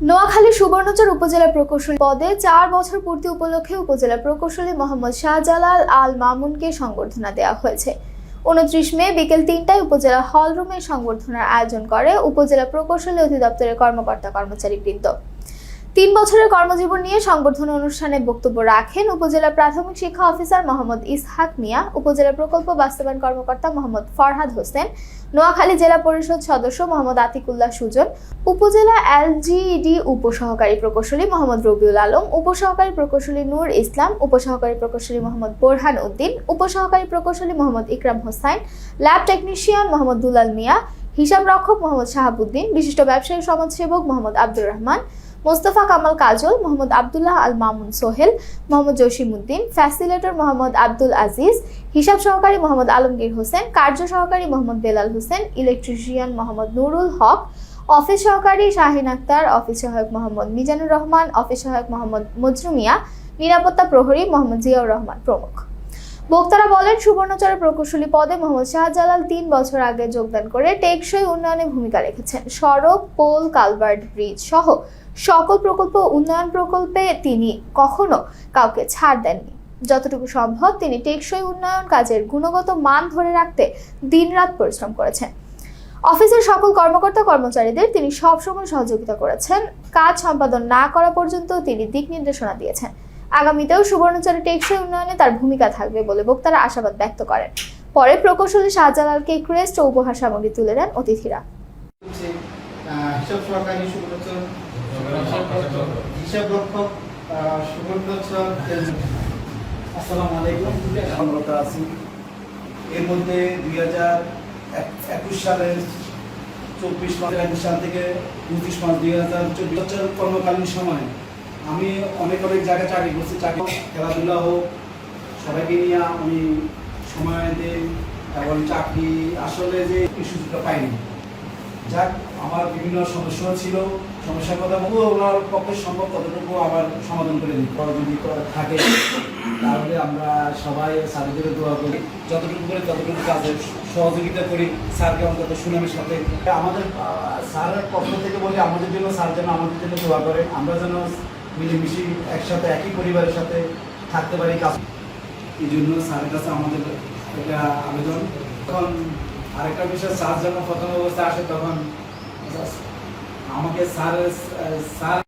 নোয়াখালী সুবর্ণচর উপজেলা প্রকৌশলী পদে চার বছর পূর্তি উপলক্ষে উপজেলা প্রকৌশলী মোহাম্মদ শাহজালাল আল মামুনকে সংবর্ধনা দেওয়া হয়েছে। উনত্রিশ মে বিকেল তিনটায় উপজেলা হল রুমে সংবর্ধনার আয়োজন করে উপজেলা প্রকৌশলী অধিদপ্তরের কর্মকর্তা কর্মচারী বৃন্দ তিন বছরের কর্মজীবন নিয়ে সংবর্ধনা অনুষ্ঠানে বক্তব্য রাখেন উপজেলা প্রাথমিক শিক্ষা অফিসার মোহাম্মদ ইসহাক মিয়া, উপজেলা প্রকল্প বাস্তবায়ন কর্মকর্তা মোহাম্মদ ফরহাদ হোসেন, নোয়াখালী জেলা পরিষদ সদস্য মোহাম্মদ আতিকুল্লাহ সুজন, উপজেলা এলজিইডি উপসহকারী প্রকৌশলী মোহাম্মদ রবিউল আলম, উপসহকারী প্রকৌশলী নূর ইসলাম, উপসহকারী প্রকৌশলী মোহাম্মদ বোরহান উদ্দিন, উপসহকারী প্রকৌশলী মোহাম্মদ ইকরাম হোসাইন, ল্যাব টেকনিশিয়ান মোহাম্মদ দুলাল মিয়া হিসাব রক্ষক মোহাম্মদ শাহাবুদ্দিন, বিশিষ্ট ব্যবসায়ী সমাজসেবক মোহাম্মদ আব্দুর রহমান মোস্তফা কামাল কাজল, মোহাম্মদ আবদুল্লাহ আল মামুন সোহেল, মোহাম্মদ জসিমউদ্দিন, ফ্যাসিলেটর মোহাম্মদ আব্দুল আজিজ, হিসাব সহকারী মোহাম্মদ আলমগীর হোসেন, কার্য সহকারী মোহাম্মদ বেলাল হোসেন, ইলেকট্রিশিয়ান মোহাম্মদ নুরুল হক, অফিস সহকারী শাহিন আক্তার, অফিস সহায়ক মোহাম্মদ মিজানুর রহমান, অফিস সহায়ক মোহাম্মদ মজরুমিয়া নিরাপত্তা প্রহরী মোহাম্মদ জিয়াউর রহমান প্রমুখ। বক্তারা বলেন সুবর্ণচরের প্রকৌশলী পদে মোহাম্মদ শাহজালাল তিন বছর আগে যোগদান করে টেকসই উন্নয়নে ভূমিকা রেখেছেন। সড়ক, পোল, কালভার্ট, ব্রিজ সহ সকল প্রকল্প উন্নয়ন প্রকল্পে তিনি কখনো কাউকে ছাড় দেননি। যতটুকু সম্ভব তিনি টেকসই উন্নয়ন কাজের গুণগত মান ধরে রাখতে দিনরাত পরিশ্রম করেছেন। অফিসের সকল কর্মকর্তা কর্মচারীদের তিনি সবসময় সহযোগিতা করেছেন। কাজ সম্পাদন না করা পর্যন্ত তিনি দিক নির্দেশনা দিয়েছেন। আগামীতেও সুবর্ণচরে টেকসই উন্নয়নে তার ভূমিকা থাকবে বলে বক্তারা আশাবাদ ব্যক্ত করেন। পরে প্রকৌশলী শাহজালালকে ক্রেস্ট ও উপহার সামগ্রী তুলে দেন অতিথিরা। হিসাব সহকারী সুব্রত হিসাব রক্ষক সুব্রত আসসালামু আলাইকুম। আমরা আছি এর মধ্যে দুই হাজার একুশ সালের চব্বিশ মাস একুশ সাল থেকে পঁচিশ মাস দুই হাজার চব্বিশ। বছর কর্মকালীন সময় আমি অনেক অনেক জায়গায় চাকরি করছি। চাকরি খেলাধুলা হোক সবাইকে নিয়ে আমি সময় দিই। এবং চাকরি আসলে যে সুযোগটা পাইনি। যাক, আমার বিভিন্ন সমস্যা ছিল। সমস্যার কথা বলব, ওনার পক্ষে সম্ভব ততটুকু আমার সমাধান করে দিই। যদি থাকে, তাহলে আমরা সবাই স্যারদের দোয়া করি। যতটুকু করে ততটুকু কাজে সহযোগিতা করি। স্যারকে অন্তত সুনামের সাথে। আমাদের স্যারের পক্ষ থেকে বলি, আমাদের জন্য স্যার যেন আমাদের জন্য দোয়া করে। আমরা যেন মিলেমিশে একসাথে, একই পরিবারের সাথে থাকতে পারি। কাজ এই জন্য স্যারের কাছে আমাদের একটা আবেদন। তখন আরেকটা বিষয় স্যার যখন প্রথম অবস্থায় আসে তখন আমাকে স্যার স্যার